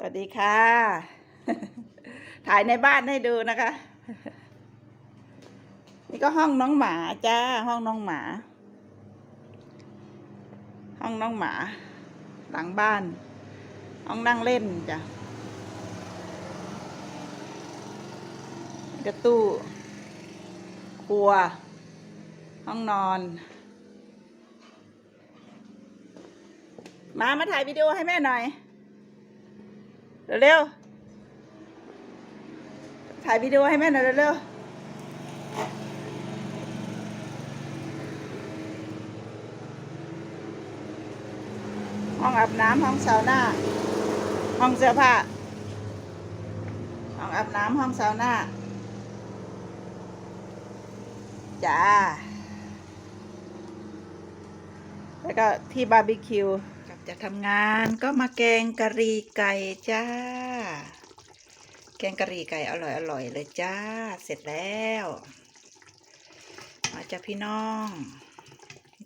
สวัสดีค่ะ ถ่ายในบ้านให้ดูนะคะ นี่ก็ห้องน้องหมาจ้า ห้องน้องหมา ห้องน้องหมา หลังบ้าน ห้องนั่งเล่นจ้ะกระตู้ครัว ห้องนอน มามาถ่ายวิดีโอให้แม่หน่อย เร็วๆถ่ายวิดีโอให้แม่หน่อยเร็วๆห้องอาบน้ำห้องซาวน่าห้องเสื้อผ้าห้องอาบน้ำห้องซาวน่าจ้าแล้วก็ที่บาร์บีคิว จากทำงานก็มาแกงกะหรี่ไก่จ้า แกงกะหรี่ไก่อร่อยอร่อยเลยจ้า เสร็จแล้วมาจ้าพี่น้อง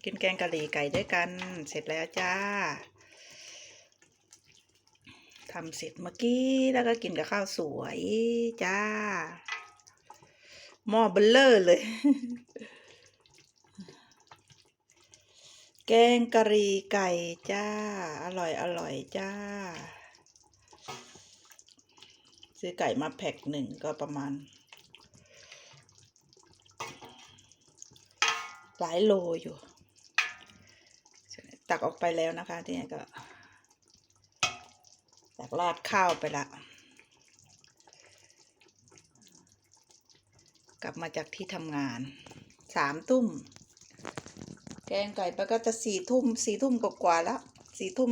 กินแกงกะหรี่ไก่ด้วยกัน เสร็จแล้วจ้าทำเสร็จเมื่อกี้แล้วก็กินกับข้าวสวยจ้าหม้อเบลเลอร์เลย แกงกะหรี่ไก่จ้า อร่อยอร่อยจ้า ซื้อไก่มาแพ็คหนึ่งก็ประมาณ หลายโลอยู่ ตักออกไปแล้วนะคะที่นี่ก็ ตักราดข้าวไปละ กลับมาจากที่ทำงาน สามทุ่ม แกงไก่ไปก็จะสี่ทุ่มสี่ทุ่มกว่าๆแล้วสี่ทุ่ม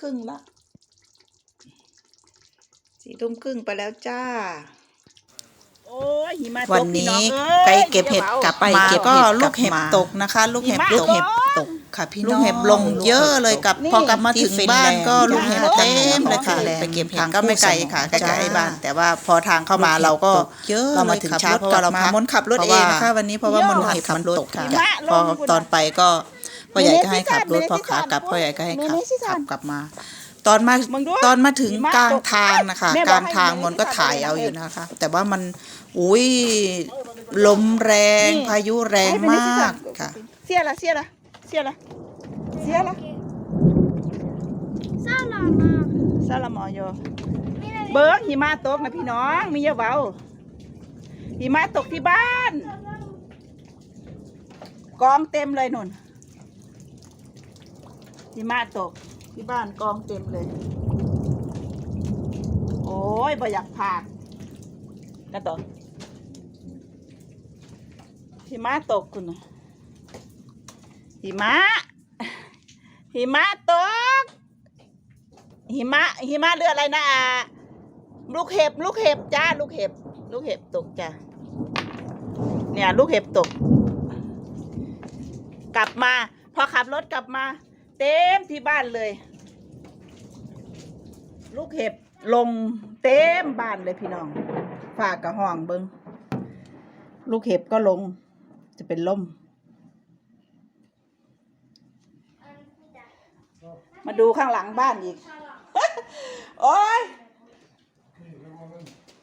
ครึ่งละสี่ทุ่มครึ่งไปแล้วจ้าโอ้ยหิมะตกวันนี้พี่องไปอ้ยเก็บเห็ดดี๋ยวกลับอามาเก็บก็เห็ดลูกเห็บลับมาตกนะคะ ลูกเห็บหิมะตกตกเห็บตก ค่ะพี่น้องลูกเห็บลงเยอะเลยกับนี่พอกลับมาถึงที่บ้านก็ฟินแลนด์ลูกเห็บเต็มเลยค่ะฟินแลนด์ไปเก็บเห็ดทางก็ไม่ไกลค่ะผู้ใกสมัครล้ๆบ้าน แต่ว่าพอทางเข้ามาเราก็เยอะเรามาถึงเลยช้าขับเพราะว่าเรารถกลับพัมากมนขับรถเองนะคะวันนี้เพราะว่าเยอะมันเห็บมันตกค่ะหิมะลงพอคุณตอนไปก็พ่อใหญ่ก็ให้ขับรถมีในพอขากลับที่พ่อใหญ่ก็ให้ขับมีในที่ขับสั่นกลับมาตอนมามึงดูตอนมาถึงหิมะกลางตกทางนะคะแม่กบอกลางให้ทางอยู่ในมนก็ที่สั่นถ่ายเลยนะเอาอยู่เออนะคะ แต่ว่ามันอุ้ยลมแรงนี่พายุแรงให้ไปในมาที่สั่กนค่ะเสียละเสียละ เสียละเสียละ Salama. ซาลามอโยเบิร์กหิมะตกนะพี่น้อง มีเยอะเบาหิมะตกที่บ้าน กองเต็มเลยนุ่นหิมะตกที่บ้านกองเต็มเลย โอ้ยบ่อยากผ่านกระต่อหิมะตกคุณน่ะ หิมะ หิมะตก หิมะ หิมะเรืออะไรนะอ่าลูกเห็บ ลูกเห็บจ้า ลูกเห็บ ลูกเห็บตกจ้าเนี่ย ลูกเห็บตก กลับมา พอขับรถกลับมา เต็มที่บ้านเลย ลูกเห็บลงเต็มบ้านเลยพี่น้อง ฝากกระห้องเบิงลูกเห็บก็ลง จะเป็นล่ม มาดูข้างหลังบ้านอีก โอ้ย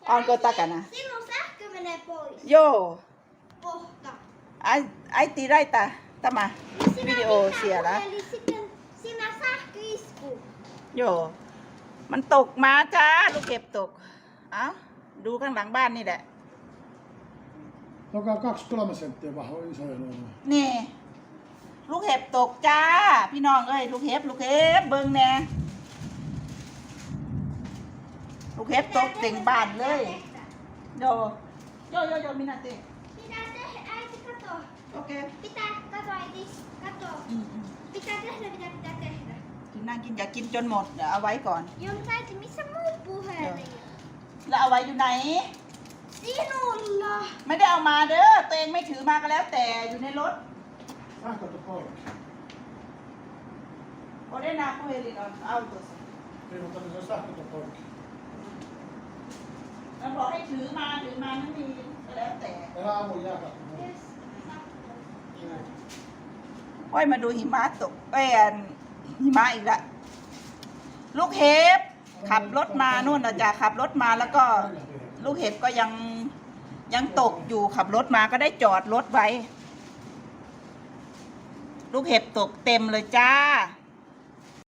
ออนก็ตากันนะ Sinun sähkö menee pois. โย Kohta. ไอไอตีไรตาตามา วิดีโอเสียแล้ว Eli sitten sinä sähköisku. โย มันตกมาจ้า ลูกเห็บตก เอ้า ดูข้างหลังบ้านนี่แหละ Joka kaksi kolme senttiä vähän on isoja noin. นี่ ลูกเห็บตกจ้า พี่น้องเอ้ยลูกเห็บลูกเห็บเบิ่งแน่ลูกเห็บตกเต็งบ้านเลยโยโยโยโยมินาเต้ Pitää tehdä, äiti kato. โอเค Pitää, kato äiti, kato. อืมอืม Pitää tehdä mitä pitää tehdä. กินนั่งกินอย่ากินจนหมดเดี๋ยวเอาไว้ก่อน Joo, mutta äiti, missä muut puhelimia? แล้วเอาไว้อยู่ไหน Sinulla. ไม่ได้เอามาเด้อตัวเองไม่ถือมาก็แล้วแต่อยู่ในรถ Saca do colo. Ordenar com ele, não. Alto assim. Perguntando se saca do colo. มันบอกให้ถือมาถือมาไม่มีก็แล้วแต่ Era a mulher da โอ้ยมาดูหิมะตกเอ้ยนหิมะอีกละลูกเห็บขับรถมานู่นนะจ๊ะขับรถมาแล้วก็ ลูกเห็บก็ยังยังตกอยู่ขับรถมาก็ได้จอดรถไว้ ลูกเห็บตกเต็มเลยจ้า